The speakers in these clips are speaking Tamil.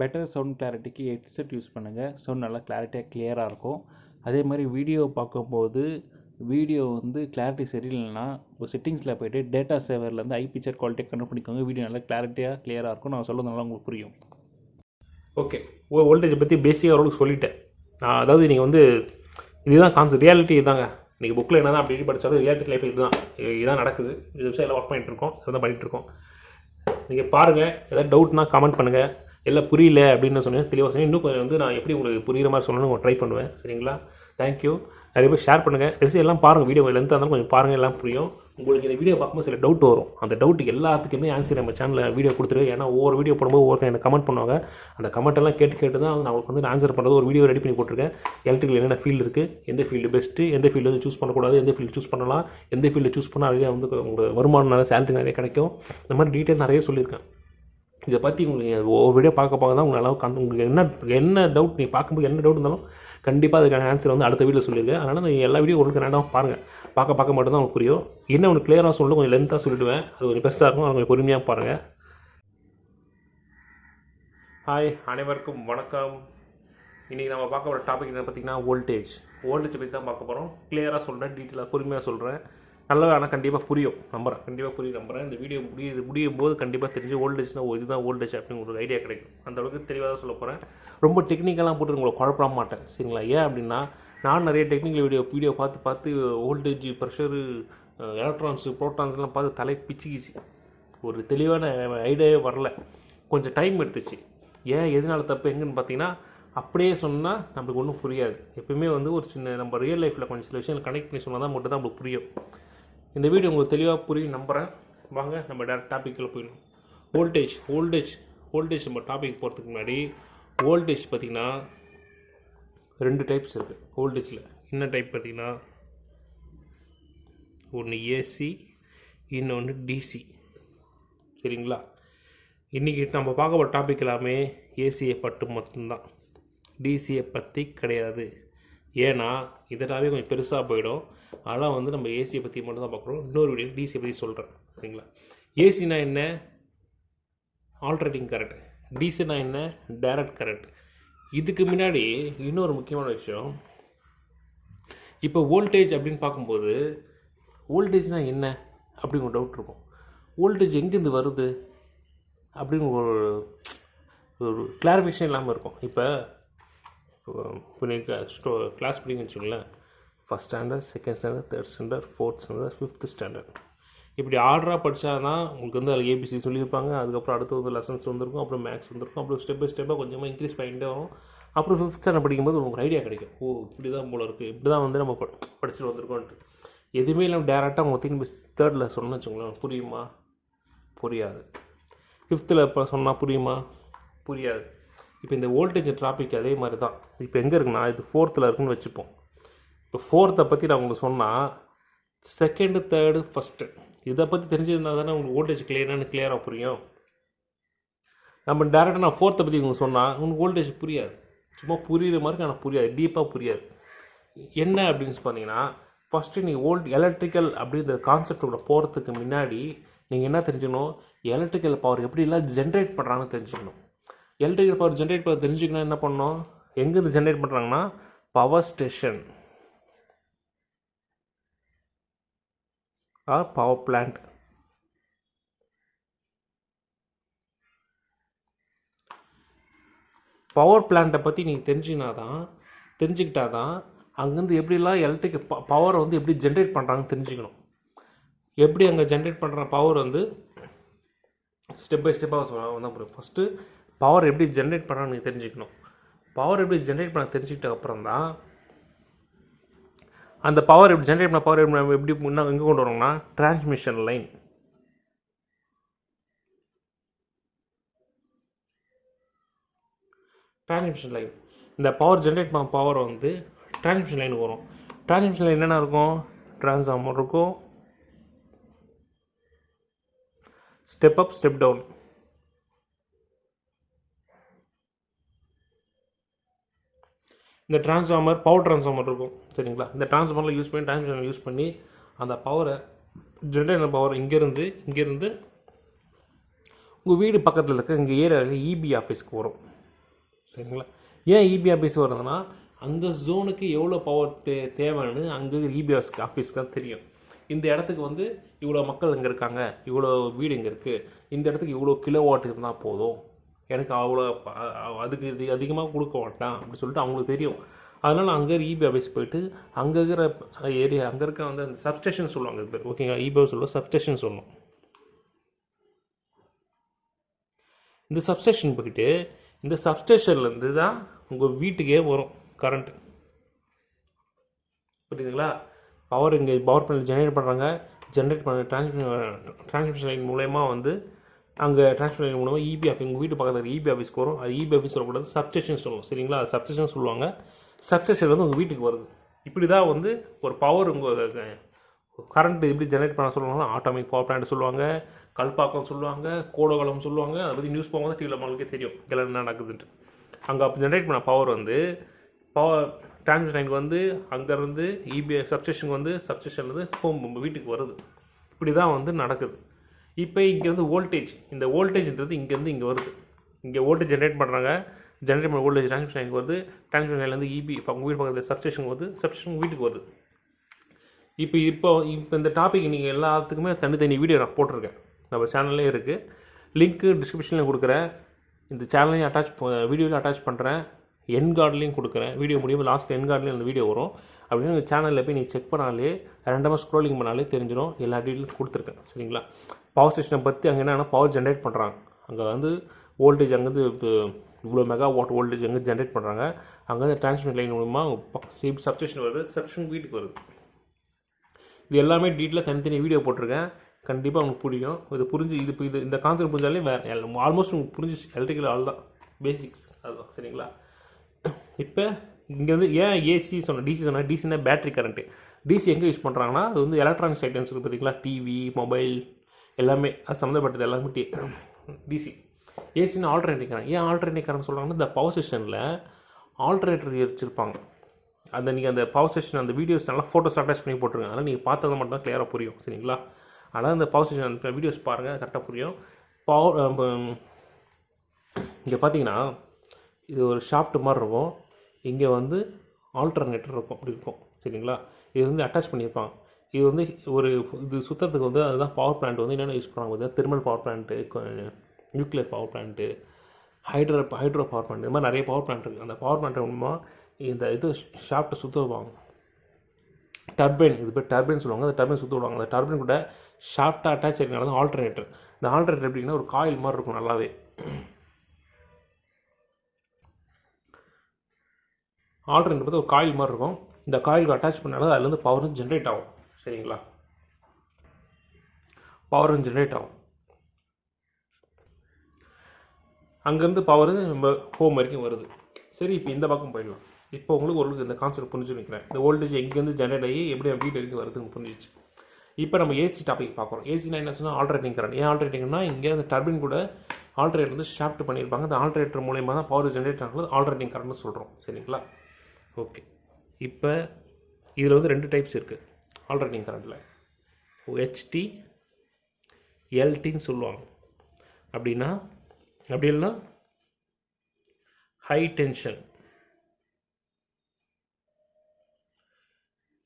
பெட்டர் சவுண்ட் கிளாரிட்டிக்கு ஹெட்செட் யூஸ் பண்ணுங்கள் சவுண்ட் நல்லா கிளாரிட்டியாக கிளியராக இருக்கும். அதே மாதிரி வீடியோ பார்க்கும்போது வீடியோ வந்து கிளாரிட்டி சரியில்லைன்னா ஒரு செட்டிங்ஸில் போய்ட்டு டேட்டா சேவர்லேருந்து ஐ பிக்சர் குவாலிட்டியை கன்வெர்ட் பண்ணிக்கோங்க. வீடியோ நல்லா கிளாரிட்டியாக கிளியராக இருக்கும். நான் சொல்கிறதுனால உங்களுக்கு புரியும். ஓகே ஓ வோல்டேஜை பற்றி பேசிக்காக ஓரளவுக்கு சொல்லிட்டேன். அதாவது நீங்கள் வந்து இதுதான் கான்செப்ட் ரியாலிட்டி இதாங்க. நீங்கள் புக்கில் என்ன தான் அப்படி படித்தாலும் ரியாலிட்டி லைஃப் இதுதான். இதுதான் நடக்குது. இது விஷயம் எல்லாம் ஒர்க் பண்ணிகிட்ருக்கோம் இருக்கோம். பண்ணிகிட்ருக்கோம் நீங்கள் பாருங்கள் ஏதாவது டவுட்னா கமெண்ட் பண்ணுங்கள் எல்லாம் புரியல அப்படின்னு சொன்னேன். தெளிவாக சொன்னேன். இன்னும் கொஞ்சம் வந்து நான் எப்படி உங்களுக்கு புரிகிற மாதிரி சொல்லணும்னு ட்ரை பண்ணுவேன். சரிங்களா? தேங்க்யூ நிறைய பேர் ஷேர் பண்ணுங்கள் விஷயம் எல்லாம் பாருங்கள் வீடியோ லென்த்தாக இருந்தாலும் கொஞ்சம் பாருங்கள் எல்லாம் புரியும். உங்களுக்கு இந்த வீடியோ பார்க்கும்போது சில டவுட் வரும். அந்த டவுட்டுக்கு எல்லாத்துக்குமே ஆன்சர் நம்ம சேனலில் வீடியோ கொடுத்துருக்கு ஏன்னா ஒவ்வொரு வீடியோ போடும்போது ஒருத்தர் எனக்கு கமெண்ட் பண்ணுவாங்க. அந்த கமெண்ட் எல்லாம் கேட்டு கேட்டு தான் நான் அவங்களுக்கு வந்து ஆன்சர் பண்ணுறது ஒரு வீடியோ ரெடி பண்ணி போட்டிருக்கேன். எலக்ட்ரிக்கல் என்னென்ன ஃபீல்டு இருக்குது எந்த ஃபீல்டு பெஸ்ட்டு எந்த ஃபீல்டு வந்து சூஸ் பண்ணக்கூடாது? எந்த ஃபீல்டு சூஸ் பண்ணலாம்? எந்த ஃபீல்டு சூஸ் பண்ணால் நிறைய வந்து உங்களுக்கு வருமானம் நிறைய சேலரி நிறைய கிடைக்கும். இந்த மாதிரி டீட்டெயில் நிறைய சொல்லியிருக்கேன். இதை பற்றி உங்களுக்கு ஒவ்வொரு வீடியோ பார்க்க பார்க்க தான் உங்களுக்கு கண் உங்களுக்கு என்ன என்ன டவுட் நீ பார்க்கும்போது என்ன டவுட் இருந்தாலும் கண்டிப்பாக அதுக்கான ஆன்சர் வந்து அடுத்த வீடியோ சொல்லியிருக்கேன் அதனால் நீங்கள் எல்லா வீடியோ உங்களுக்கு நேரம் பாருங்கள் பார்க்க பார்க்க மட்டும் தான் உங்களுக்கு புரியும். என்ன ஒன்று கிளியராக சொல்லணும் கொஞ்சம் லென்த்தாக சொல்லிவிடுவேன் அது கொஞ்சம் பெருசாக இருக்கும். அது கொஞ்சம் பொறுமையாக பாருங்கள் ஹாய் அனைவருக்கும் வணக்கம். இன்றைக்கி நம்ம பார்க்க போகிற டாபிக் என்ன பார்த்தீங்கன்னா வோல்டேஜ் வோல்டேஜ் பற்றி தான் பார்க்க போகிறோம் கிளியராக சொல்கிறேன் டீட்டெயிலாக பொறுமையாக சொல்கிறேன் நல்லா ஆனால் கண்டிப்பாக புரியும். நம்புறேன். கண்டிப்பாக புரியும் நம்புறேன். இந்த வீடியோ முடியுது முடியும் போது கண்டிப்பாக தெரிஞ்சு வோல்டேஜ்னா இதுதான் ஓல்டேஜ் அப்படின்னு ஒரு ஐடியா கிடைக்கும். அந்த அளவுக்கு தெளிவாக தான் சொல்ல போகிறேன் ரொம்ப டெக்னிக்கெல்லாம் போட்டு உங்களை குழப்பட மாட்டேன். சரிங்களா? ஏன் அப்படின்னா நான் நிறைய டெக்னிக்கல் வீடியோ வீடியோ பார்த்து பார்த்து ஓல்டேஜ் ப்ரெஷரு எலக்ட்ரான்ஸு ப்ரோட்டான்ஸ்லாம் பார்த்து தலை பிச்சுக்கிச்சு. ஒரு தெளிவான ஐடியாவே வரல. கொஞ்சம் டைம் எடுத்துச்சு. ஏன்? எதனால் தப்பு? எங்கன்னு பார்த்தீங்கன்னா அப்படியே சொன்னால் நம்மளுக்கு ஒன்றும் புரியாது. எப்பயுமே வந்து ஒரு சின்ன நம்ம ரியல் லைஃப்பில் கொஞ்சம் சில விஷயங்கள் கனெக்ட் பண்ணி சொன்னால் தான் மட்டும் தான் நம்மளுக்கு புரியும். இந்த வீடியோ உங்களுக்கு தெளிவாக புரியும் நம்புகிறேன் வாங்க நம்ம டேரக்ட் டாப்பிக்கில் போயிடலாம். வோல்டேஜ் வோல்டேஜ் வோல்டேஜ் நம்ம டாபிக் போகிறதுக்கு முன்னாடி வோல்டேஜ் பார்த்திங்கன்னா ரெண்டு டைப்ஸ் இருக்குது வோல்டேஜில் என்ன டைப் பார்த்திங்கன்னா ஒன்று ஏசி இன்னொன்று டிசி சரிங்களா? இன்றைக்கி நம்ம பார்க்க போகிற டாபிக் எல்லாமே ஏசியை பட்டு மட்டும்தான். டிசியை பற்றி கிடையாது. ஏன்னா இதனாவே கொஞ்சம் பெருசாக போயிடும். ஆனால் வந்து நம்ம ஏசியை பற்றி மட்டும் தான் பார்க்குறோம். இன்னொரு வீடியோ டிசியை பற்றி சொல்கிறேன் சரிங்களா? ஏசினா என்ன? ஆல்ட்ரேட்டிங் கரண்ட் டிசினா என்ன? டைரக்ட் கரண்ட் இதுக்கு முன்னாடி இன்னொரு முக்கியமான விஷயம். இப்போ வோல்டேஜ் அப்படின்னு பார்க்கும்போது வோல்டேஜ்னால் என்ன? அப்படின்னு ஒரு டவுட் இருக்கும். வோல்டேஜ் எங்கேருந்து வருது? அப்படின்னு ஒரு ஒரு கிளாரிஃபிகேஷன் இல்லாமல் இருக்கும். இப்போ இப்போ ஸ்டோ கிளாஸ் படிங்கன்னு வச்சுக்கோங்களேன். First standard second standard third standard fourth standard fifth standard இப்படி ஆர்டராக படித்தா தான் உங்களுக்கு வந்து அதில் ஏபிசி சொல்லியிருப்பாங்க. அதுக்கப்புறம் அடுத்து வந்து லெசன்ஸ் வந்திருக்கும். அப்புறம் மேக்ஸ் வந்திருக்கும். அப்புறம் ஸ்டெப் பை ஸ்டெப்பாக கொஞ்சமாக இன்க்ரீஸ் பண்ணிகிட்டே வரும். அப்புறம் ஃபிஃப்த் ஸ்டாண்டர்ட் படிக்கும்போது உங்களுக்கு ஐடியா கிடைக்கும். ஓ இப்படி தான் போல இருக்குது இப்படி தான் வந்து நம்ம ப- படிச்சுட்டு வந்திருக்கோன்ட்டு எதுவுமே இல்லாமல் டேரெக்டாக அவங்க திரும்பி தேர்டில் சொன்னேன்னு வச்சுக்கோங்களேன். புரியுமா? புரியாது. ஃபிஃப்த்தில் இப்போ சொன்னால் புரியுமா? புரியாது. இப்போ இந்த வோல்டேஜ் டிராபிக் அதே மாதிரி தான். இப்போ எங்கே இருக்குன்னா இது ஃபோர்த்தில் இருக்குன்னு வச்சுப்போம். இப்போ ஃபோர்த்தை பற்றி நான் உங்களுக்கு சொன்னால் செகண்டு தேர்டு ஃபஸ்ட்டு இதை பற்றி தெரிஞ்சிருந்தா தானே உங்களுக்கு வோல்டேஜ் கிளியரானு கிளியராக புரியும். நம்ம டேரெக்டாக நான் ஃபோர்த்தை பற்றி உங்களுக்கு சொன்னால் உங்களுக்கு வோல்டேஜ் புரியாது. சும்மா புரியுற மாதிரி ஆனால் புரியாது. டீப்பாக புரியாது. என்ன அப்படின்னு பார்த்தீங்கன்னா ஃபஸ்ட்டு நீங்கள் ஓல்ட் எலக்ட்ரிக்கல் அப்படின்ற கான்செப்டோட போகிறதுக்கு முன்னாடி நீங்கள் என்ன தெரிஞ்சுக்கணும்? எலக்ட்ரிக்கல் பவர் எப்படிலாம் ஜென்ரேட் பண்ணுறாங்கன்னு தெரிஞ்சுக்கணும். எலக்ட்ரிக்கல் பவர் ஜென்ரேட் பண்ண தெரிஞ்சுக்கணும் என்ன பண்ணணும்? எங்கேருந்து ஜென்ரேட் பண்ணுறாங்கன்னா power station or power plant power பிளான்ட்டை பற்றி நீங்கள் தெரிஞ்சுனா தான் தெரிஞ்சுக்கிட்டா தான் அங்கேருந்து எப்படிலாம் எலக்ட்ரிக் பவரை வந்து எப்படி ஜென்ரேட் பண்ணுறாங்கன்னு தெரிஞ்சுக்கணும். எப்படி அங்கே ஜென்ரேட் பண்ணுற பவர் வந்து ஸ்டெப் பை ஸ்டெப்பாக சொல்ல வந்தால் புரியும். ஃபஸ்ட்டு பவர் எப்படி ஜென்ரேட் பண்ணுறான்னு நீங்கள் தெரிஞ்சுக்கணும். பவர் எப்படி ஜென்ரேட் பண்ண தெரிஞ்சுக்கிட்ட அப்புறம் தான் அந்த பவர் எப்படி ஜென்ரேட் பண்ண பவர் எப்படி எப்படி முன்ன எங்கே கொண்டு வரோம்னா டிரான்ஸ்மிஷன் லைன் டிரான்ஸ்மிஷன் லைன் இந்த பவர் ஜென்ரேட் பண்ண பவர் வந்து டிரான்ஸ்மிஷன் லைனுக்கு வரும். டிரான்ஸ்மிஷன் லைன் என்னென்ன இருக்கும்? டிரான்ஸ்ஃபார்மர் இருக்கும். ஸ்டெப் அப் ஸ்டெப் டவுன் இந்த டிரான்ஸ்ஃபார்மர் பவர் டிரான்ஸ்ஃபார்மர் இருக்கும். சரிங்களா? இந்த டிரான்ஸ்ஃபார்மரில் யூஸ் பண்ணி டிரான்ஸ்மிஷன் யூஸ் பண்ணி அந்த பவரை ஜென்ரேட்டர் பவர் இங்கேருந்து இங்கேருந்து உங்கள் வீடு பக்கத்தில் இருக்க இங்கே ஏரியாவில் இபி ஆஃபீஸ்க்கு வரும். சரிங்களா? ஏன் இபி ஆஃபீஸ் வருதுன்னா அந்த ஜோனுக்கு எவ்வளோ பவர் தே தேவைன்னு அங்கே இபி ஆஃபீஸ்க்கு தான் தெரியும். இந்த இடத்துக்கு வந்து இவ்வளோ மக்கள் இங்கே இருக்காங்க இவ்வளோ வீடு இங்கே இருக்குது இந்த இடத்துக்கு இவ்வளோ கிலோ வாட் இருந்தால் போதும். எனக்கு அவ்வளோ அதுக்கு இது அதிகமாக கொடுக்க மாட்டான் அப்படி சொல்லிட்டு அவங்களுக்கு தெரியும். அதனால் அங்கே இபி ஆஃபீஸ் போயிட்டு அங்கே இருக்கிற ஏரியா அங்கே இருக்க வந்து அந்த சப்ஸ்டேஷன் சொல்லுவாங்க இது பேர். ஓகேங்களா இபி ஆஃபீஸ் சொல்லுவோம் சப்ஸ்டேஷன் சொல்லணும் இந்த சப்ஸ்டேஷன் போயிட்டு இந்த சப்ஸ்டேஷன்லேருந்து தான் உங்கள் வீட்டுக்கே வரும் கரண்ட்டு புரியுதுங்களா? பவர் இங்கே பவர் பேனல் ஜெனரேட் பண்ணுறாங்க ஜென்ரேட் பண்ண டிரான்ஸ்மிஷன் டிரான்ஸ்மிஷன் லைன் மூலயமா வந்து அங்கே ட்ரான்ஸ்ஃபர் லைன் மூலமாக இபி ஆஃபீஸ் உங்கள் வீட்டு பக்கத்தில் இபி ஆஃபீஸ்க்கு வரும். அது இபி ஆஃபீஸ் சொல்லக்கூடாது சப்ஸ்டேஷன் சொல்லணும் சரிங்களா? அது சப்ஸ்டேஷன் சொல்லுவாங்க. சப்ஸ்டேஷன் வந்து உங்கள் வீட்டுக்கு வருது. இப்படி தான் வந்து ஒரு பவர் உங்கள் கரண்ட் எப்படி ஜெனரேட் பண்ண சொல்லுவாங்கன்னா ஆட்டோமிக் பவர் பிளான்ட் சொல்லுவாங்க கல்பாக்கம் சொல்லுவாங்க கோடகுளம் சொல்லுவாங்க. அதை பற்றி நியூஸ் போகும்போது டிவியில் நம்மளுக்கே தெரியும். எல்லாம் என்ன நடக்குதுன்ட்டு. அங்கே அப்போ ஜென்ரேட் பண்ண பவர் வந்து பவர் டிரான்ஸ்மிஷன் லைன் வந்து அங்கேருந்து இபி சப்ஸ்டேஷன் வந்து சப்ஸ்டேஷன்லேருந்து ஹோம் நம்ம வீட்டுக்கு வருது. இப்படி தான் வந்து நடக்குது. இப்போ இங்கே வந்து வோல்டேஜ் இந்த வோல்டேஜ்ன்றது இங்கேருந்து இங்கே வருது. இங்கே வோல்டேஜ் ஜென்ரேட் பண்ணுறாங்க ஜென்ரேட் பண்ண வோல்டேஜ் டிரான்ஸ்மிஷன் லைனுக்கு வருது. டிரான்ஸ்மிஷன் லைன்லேருந்து இபி இப்போ உங்கள் வீடு பக்கத்தில் சப்ஸ்டேஷன் வருது. சப்ஸ்டேஷன் வீட்டுக்கு வருது. இப்போ இப்போ இப்போ இந்த டாபிக் நீங்கள் எல்லாத்துக்குமே தனித்தனி வீடியோ நான் போட்டிருக்கேன். நம்ம சேனல்லே இருக்குது லிங்க்கு டிஸ்கிரிப்ஷனில் கொடுக்குறேன். இந்த சேனலையும் அட்டாச் வீடியோவில் அட்டாச் பண்ணுறேன் என் கார்ட்லேயும் கொடுக்குறேன். வீடியோ முடியும் லாஸ்ட் என் கார்ட்லேயும் அந்த வீடியோ வரும். அப்படின்னு இந்த சேனலில் போய் நீ செக் பண்ணாலே ரெண்டமாக ஸ்க்ரோலிங் பண்ணாலே தெரிஞ்சிடும் எல்லா டீட்டெயிலும் கொடுத்துருக்கேன். சரிங்களா? பவர் ஸ்டேஷனை பற்றி அங்கே என்னென்னா பவர் ஜென்ரேட் பண்ணுறாங்க அங்கே வந்து வோல்டேஜ் அங்கேருந்து இவ்வளோ மெகா வாட் வோல்டேஜ் அங்கே ஜென்ரேட் பண்ணுறாங்க அங்கேருந்து டிரான்ஸ்மிட் லைன் மூலமாக சப்ஸ்டேஷன் வருது சப்ஸ்டேஷன் வீட்டுக்கு வருது. இது எல்லாமே டீட்டெயிலாக தனித்தனி வீடியோ போட்டிருக்கேன். கண்டிப்பாக உங்களுக்கு புரியும். இது புரிஞ்சு இது இது இந்த கான்செப்ட் புரிஞ்சாலே வேறு ஆல்மோஸ்ட் உங்களுக்கு புரிஞ்சு எலக்ட்ரிக்கல் ஆல் தான். பேசிக்ஸ் அதுதான் சரிங்களா? இப்போ இங்கே வந்து ஏன் ஏசி சொன்ன டிசி சொன்ன டிசினா பேட்டரி கரண்ட்டு டிசி எங்கே யூஸ் பண்ணுறாங்கன்னா அது வந்து எலக்ட்ரானிக்ஸ் ஐட்டம்ஸ் இருக்குது பார்த்தீங்களா டிவி மொபைல் எல்லாமே அது சம்மந்தப்பட்டது எல்லாமே டி டிசி ஏசின்னு ஆல்டர்னேட்டிவ் கரண்ட் ஏன் ஆல்டர்னேட்டிவ் கரண்ட் சொல்கிறாங்கன்னா இந்த பவர் ஸ்டேஷனில் ஆல்டர்னேட்டர் வச்சுருப்பாங்க. அந்த நீங்கள் அந்த பவர் ஸ்டேஷன் அந்த வீடியோஸ் நல்லா ஃபோட்டோஸ் அட்டாச் பண்ணி போட்டுருங்க. அதனால் நீங்கள் பார்த்தது மட்டும் தான் கிளியராக புரியும் சரிங்களா? அதனால் அந்த பவர் ஸ்டேஷன் அந்த வீடியோஸ் பாருங்கள் கரெக்டாக புரியும். பவர் இங்கே பார்த்தீங்கன்னா இது ஒரு ஷாஃப்ட் மாதிரி இருக்கும். இங்கே வந்து ஆல்டர்னேட்டர் இருக்கும் அப்படி இருக்கும். சரிங்களா? இது வந்து அட்டாச் பண்ணியிருப்பாங்க. இது வந்து ஒரு இது சுத்தத்துக்கு வந்து அதுதான் பவர் பிளான்ட் வந்து என்னென்ன யூஸ் பண்ணுவாங்க பார்த்தீங்கன்னா thermal power plant nuclear power plant hydro hydro power plant இது மாதிரி நிறைய பவர் பிளான்ட் இருக்குது அந்த பவர் பிளான்ட் மூலமாக இந்த இது ஷாஃப்ட்டை சுற்ற வைப்பாங்க. டர்பைன் இது பேர் டர்பைன் சொல்லுவாங்க. அந்த டர்பைன் சுற்ற விடுவாங்க. அந்த டர்பைன் கூட ஷாஃப்ட்டாக அட்டாச் இருக்கிறனால ஆல்டர்னேட்டர் இந்த ஆல்டர்னேட்டர் எப்படின்னா ஒரு காயில் மாதிரி இருக்கும் நல்லாவே. ஆல்டர்னேட்டர் பார்த்து ஒரு காயில் மாதிரி இருக்கும். இந்த காயிலுக்கு அட்டாச் பண்ணாலும் அதுலேருந்து பவரும் ஜென்ரேட் ஆகும். சரிங்களா? பவரும் ஜென்ரேட் ஆகும். அங்கேருந்து பவர் நம்ம ஹோம் வரைக்கும் வருது. சரி இப்போ இந்த பக்கம் போயிடலாம். இப்போ உங்களுக்கு ஒரு இந்த கான்செப்ட் புரிஞ்சு வைக்கிறேன் இந்த வோல்டேஜ் எங்கேருந்து ஜென்ரேட் ஆகி எப்படி நம்ம வீட்டு வரைக்கும் வருதுன்னு புரிஞ்சிச்சு இப்போ நம்ம ஏசி டாபிக் பார்க்குறோம். ஏசினா என்ன சொன்னால் ஆல்ட்ரேட்டிங் கரண்ட் ஏன் ஆல்ட்ரேட்டிங்னா இங்கே அந்த டர்பின் கூட ஆல்ட்ரேட்டர் வந்து ஷாஃப்ட் பண்ணியிருப்பாங்க. அந்த ஆல்ட்ரேட்டர் மூலயமா தான் பவர் ஜென்ரேட் ஆகுறது ஆல்ட்ரேட்டிங் கரண்ட்னு சொல்கிறோம் சரிங்களா? ஓகே இப்போ இதில் வந்து ரெண்டு டைப்ஸ் இருக்குது ஆல்ட்ரேட்டிங் கரண்ட்டில் ஹெச்டி எல்டின்னு சொல்லுவாங்க. அப்படின்னா அப்படி இல்லைன்னா ஹை டென்ஷன்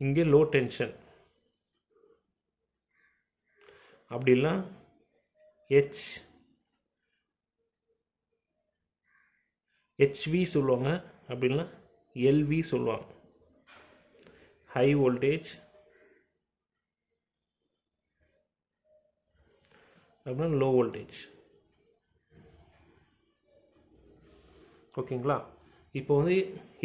இங்கே லோ டென்ஷன் அப்படி இல்லைனா ஹெச் ஹெச்வி சொல்லுவாங்க. அப்படின்னா எல்வி சொல்லுவாங்க. ஹை வோல்டேஜ் அப்படின்னா லோ வோல்டேஜ் ஓகேங்களா இப்போ வந்து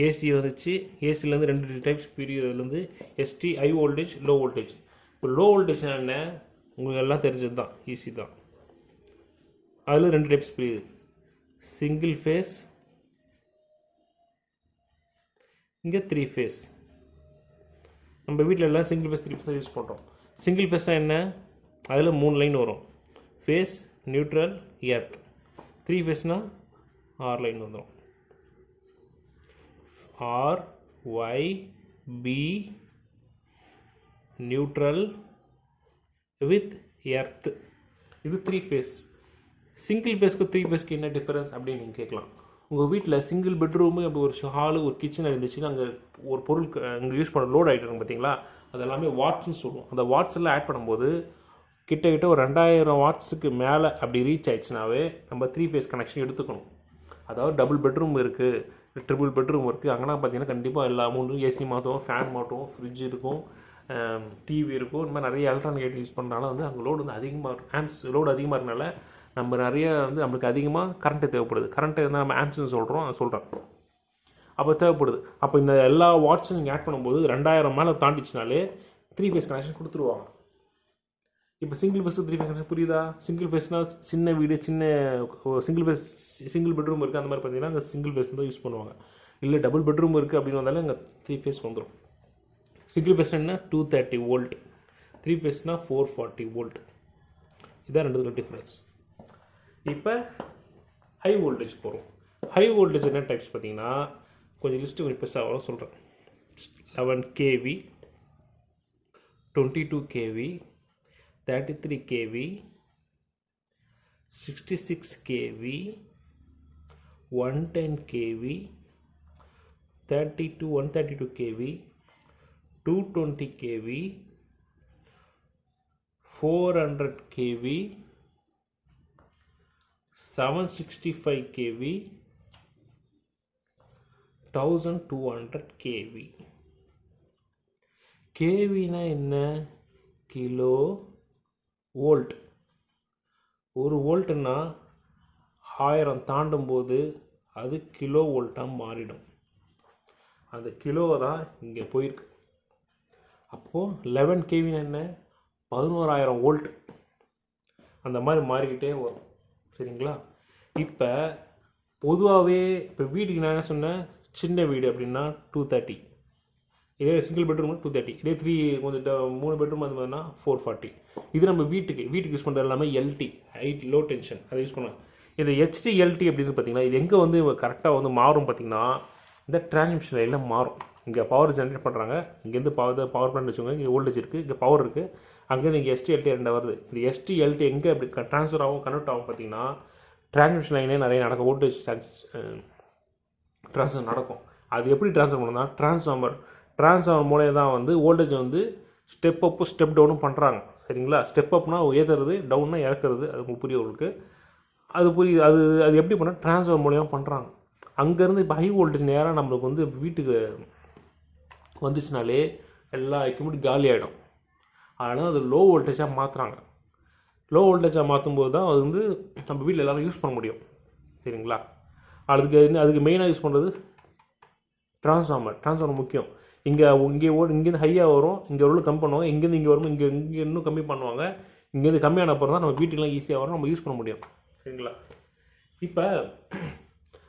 ஏசி வந்துச்சு. ஏசிலேருந்து ரெண்டு types பிரிகிறதுலேருந்து ST high voltage low voltage இப்போ லோ வோல்டேஜ் என்ன? உங்களுக்கு எல்லாம் தெரிஞ்சது தான் ஈஸி தான். அதில் ரெண்டு டைப்ஸ் பிரியுது. சிங்கிள் ஃபேஸ் இங்கே த்ரீ ஃபேஸ் நம்ம வீட்டில் எல்லாம் single phase three phase use பண்ணுறோம் சிங்கிள் ஃபேஸாக என்ன? அதில் மூணு லைன் வரும். ஃபேஸ் நியூட்ரல் எர்த் த்ரீ ஃபேஸ்னால் ஆறு லைன் வந்துடும் R Y B neutral with earth இது த்ரீ ஃபேஸ் சிங்கிள் ஃபேஸ்க்கு த்ரீ ஃபேஸ்க்கு என்ன டிஃப்ரென்ஸ் அப்படின்னு நீங்கள் கேட்கலாம். உங்கள் வீட்டில் சிங்கிள் பெட்ரூமு அப்படி ஒரு ஹாலு ஒரு கிச்சன் இருந்துச்சுன்னா அங்கே ஒரு பொருள் அங்கே யூஸ் பண்ண லோட் ஆகிட்டு பார்த்தீங்களா அது எல்லாமே வாட்ஸ்னு சொல்லுவோம். அந்த வாட்ஸ் எல்லாம் ஆட் பண்ணும்போது கிட்டத்தட்ட ஒரு ரெண்டாயிரம் வாட்ஸுக்கு மேலே அப்படி ரீச் ஆயிடுச்சுனாவே நம்ம த்ரீ ஃபேஸ் கனெக்ஷன் எடுத்துக்கணும். அதாவது டபுள் பெட்ரூம் இருக்குது ட்ரிபிள் பெட்ரூம் இருக்குது அங்கேனா பார்த்தீங்கன்னா கண்டிப்பாக எல்லா மூணும் ஏசி மாட்டுவோம் ஃபேன் மாட்டுவோம் ஃப்ரிட்ஜ் இருக்கும் டிவி இருக்கும். இந்த மாதிரி நிறைய எலக்ட்ரானிக் ஐட்டம் யூஸ் பண்ணுறனால வந்து அங்கே லோடு வந்து அதிகமாக இருக்கும். ஆம்ஸ் லோடு அதிகமாக இருக்கனால நம்ம நிறைய வந்து நம்மளுக்கு அதிகமாக கரண்ட்டு தேவைப்படுது. கரண்ட்டு இருந்தால் நம்ம ஆம்ஸ்னு சொல்கிறோம் அதை சொல்கிறேன் அப்போ தேவைப்படுது. அப்போ இந்த எல்லா வாட்ஸும் நீங்கள் ஆட் பண்ணும்போது ரெண்டாயிரம் மேலே தாண்டிச்சுனாலே த்ரீ ஃபேஸ் கனெக்ஷன் கொடுத்துருவாங்க. இப்போ single phase three phase connection புரியுதா? சிங்கிள் ஃபேஸ்னால் சின்ன வீடு சின்ன சிங்கிள் ஃபேஸ் சிங்கிள் பெட்ரூம் இருக்குது அந்த மாதிரி பார்த்தீங்கன்னா அங்கே சிங்கிள் ஃபேஸ் தான் யூஸ் பண்ணுவாங்க. இல்லை டபுள் பெட்ரூம் இருக்குது அப்படின்னு வந்தாலும் அங்கே த்ரீ ஃபேஸ் வந்துடும் சிங்கிள் ஃபேஸ் என்ன டூ தேர்ட்டி வோல்ட் த்ரீ ஃபேஸ்னால் ஃபோர் ஃபார்ட்டி வோல்ட் இதான் ரெண்டு டிஃப்ரென்ஸ் இப்போ ஹை வோல்டேஜ் போகிறோம் ஹை வோல்டேஜ் என்ன டைப்ஸ் பார்த்தீங்கன்னா கொஞ்சம் லிஸ்ட்டு கொஞ்சம் பெருசாக வரும் சொல்கிறேன் eleven KV twenty two KV thirty three KV sixty six KV one ten KV thirty two one thirty two KV two twenty KV four hundred KV seven sixty five KV thousand two hundred KV கேவினா என்ன? Kilo volt. ஒரு வோல்ட்டுன்னா ஆயிரம் தாண்டும் போது அது கிலோ வோல்ட்டாக மாறிடும். அந்த கிலோ தான் இங்கே போயிருக்கு. அப்போது லெவன் கேவினா என்ன? பதினோராயிரம் வோல்ட். அந்த மாதிரி மாறிக்கிட்டே வரும். சரிங்களா? இப்போ பொதுவாகவே இப்போ வீட்டுக்கு நான் என்ன சொன்னேன்? சின்ன வீடு அப்படின்னா டூ தேர்ட்டி இதே சிங்கிள் பெட்ரூம் டூ தேர்ட்டி இதே த்ரீ கொஞ்சம் ட- மூணு பெட்ரூம் அது மாதிரினா ஃபோர் ஃபார்ட்டி இது நம்ம வீட்டுக்கு வீட்டுக்கு யூஸ் பண்ணுறது எல்லாமே எல்டி ஹைட் லோ டென்ஷன் அதை யூஸ் பண்ணலாம். இந்த ஹெச்டி எல்டி அப்படின்னு பார்த்தீங்கன்னா இது எங்கே வந்து கரெக்டாக வந்து மாறும் பார்த்தீங்கன்னா இந்த டிரான்ஸ்மிஷன் லைனில் மாறும். இங்கே பவர் ஜென்ரேட் பண்ணுறாங்க இங்கேருந்து பவர் பவர் பிளான் வச்சுக்கோங்க. இங்கே ஓல்டேஜ் இருக்குது இங்கே பவர் இருக்குது அங்கேருந்து இங்கே எஸ்டி எல்டி ரெண்டு வருது. இந்த எஸ்டி எல்டி எங்கே அப்படி ட்ரான்ஸ்ஃபர் ஆகும் கனெக்ட் ஆகும் பார்த்தீங்கன்னா டிரான்ஸ்மிஷன் லைனே நிறைய நடக்கும். வோல்டேஜ் ட்ரான்ஸ்ஃபர் நடக்கும். அது எப்படி ட்ரான்ஸ்ஃபர் பண்ணணும்னா ட்ரான்ஸ்ஃபார்மர் ட்ரான்ஸ்ஃபார்மர் மூலம் தான் வந்து வோல்டேஜ் வந்து ஸ்டெப் அப்பு ஸ்டெப் டவுனும் பண்ணுறாங்க சரிங்களா? ஸ்டெப் அப்னா ஏற்றுறது டவுன்னா இறக்குறது. அது உங்களுக்கு அது புரியுது. அது அது எப்படி பண்ணால் ட்ரான்ஸ்ஃபர் மூலியமாக பண்ணுறாங்க அங்கேருந்து இப்போ ஹை வோல்டேஜ் நேராக நம்மளுக்கு வந்து வீட்டுக்கு வந்துச்சுனாலே எல்லா எக்யூப்மெண்ட் காலி ஆகிடும் அதனால் அது லோ வோல்டேஜாக மாற்றுறாங்க லோ வோல்டேஜாக மாற்றும் போது தான் அது வந்து நம்ம வீட்டில் எல்லாரும் யூஸ் பண்ண முடியும். சரிங்களா? அதுக்கு என்ன- அதுக்கு மெயினாக யூஸ் பண்ணுறது ட்ரான்ஸ்ஃபார்மர் ட்ரான்ஸ்ஃபார்மர் முக்கியம். இங்கே இங்கே ஓடு இங்கேருந்து ஹையாக வரும் இங்கே ஒரு கம்மி பண்ணுவாங்க இங்கேருந்து இங்கே வரும் இங்கே இங்கே இன்னும் கம்மி பண்ணுவாங்க. இங்கேருந்து கம்மியான அப்புறம் தான் நம்ம வீட்டுக்கெலாம் ஈஸியாக வரும் நம்ம யூஸ் பண்ண முடியும். சரிங்களா? இப்போ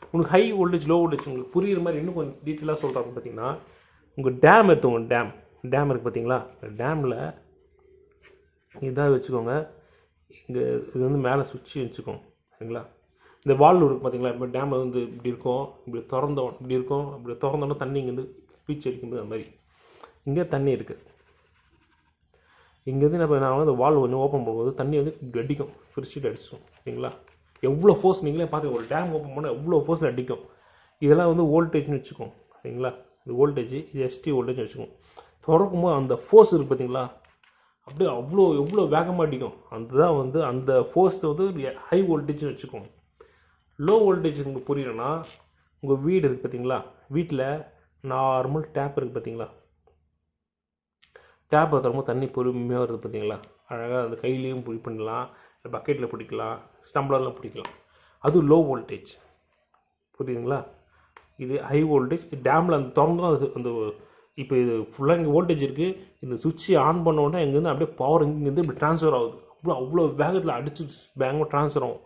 உங்களுக்கு ஹை வோல்டேஜ் லோ வோல்டேஜ் உங்களுக்கு புரியுற மாதிரி இன்னும் கொஞ்சம் டீட்டெயிலாக சொல்கிறாங்க பார்த்தீங்கன்னா உங்கள் டேம் எடுத்துக்கோங்க டேம் டேம் இருக்குது பார்த்தீங்களா டேமில் இதாக வச்சுக்கோங்க. இங்கே இது வந்து மேலே சுவிட்சு வச்சுக்கோங்க. சரிங்களா? இந்த வால் இருக்குது பார்த்தீங்களா இப்போ டேமில் வந்து இப்படி இருக்கும் இப்படி திறந்தோம் இப்படி இருக்கும் இப்படி திறந்தோன்னா தண்ணி இங்கேருந்து பீச் அடிக்கும்போது அந்த மாதிரி. இங்கே தண்ணி இருக்குது இங்கேருந்து நம்ம நான் வந்து வால்வு கொஞ்சம் ஓப்பன் பண்ணும்போது தண்ணி வந்து இப்படி அடிக்கும். பிரிச்சுட்டு அடிச்சிடும். சரிங்களா? எவ்வளோ ஃபோர்ஸ் நீங்களே பார்த்து ஒரு டேம் ஓப்பன் பண்ணால் எவ்வளோ ஃபோர்ஸில் அடிக்கும். இதெல்லாம் வந்து வோல்டேஜ்னு வச்சுக்கோங்க. சரிங்களா? இது வோல்டேஜ் இது எஸ்டி வோல்டேஜ் வச்சுக்கோங்க. திறக்கும் போது அந்த ஃபோர்ஸ் இருக்குது பார்த்தீங்களா அப்படியே அவ்வளோ எவ்வளோ வேகமாக அடிக்கும். அதுதான் வந்து அந்த ஃபோர்ஸ் வந்து ஹை வோல்டேஜ்னு வச்சுக்கோங்க. லோ வோல்டேஜ் உங்களுக்கு புரியலன்னா உங்கள் வீடு இருக்குது பார்த்தீங்களா வீட்டில் நார்மல் டேப் இருக்குது பார்த்தீங்களா டேப் திறக்கும்போது தண்ணி பொறுமையாக வருது பார்த்தீங்களா அழகாக அந்த கையிலையும் புடி பண்ணலாம் இல்லை பக்கெட்டில் பிடிக்கலாம் ஸ்டம்ளர்லாம் பிடிக்கலாம். அது லோ வோல்டேஜ் புரியுதுங்களா? இது ஹை வோல்டேஜ் டேமில் அந்த திறந்து தான் அது அந்த இப்போ இது ஃபுல்லாக இங்கே வோல்டேஜ் இருக்குது இந்த சுவிட்சை ஆன் பண்ண உடனே இங்கேருந்து அப்படியே பவர் இங்கேருந்து இப்படி ட்ரான்ஸ்ஃபர் ஆகுது அவ்வளோ அவ்வளோ வேகத்தில் அடிச்சு பேங்கும் ட்ரான்ஸ்ஃபர் ஆகும்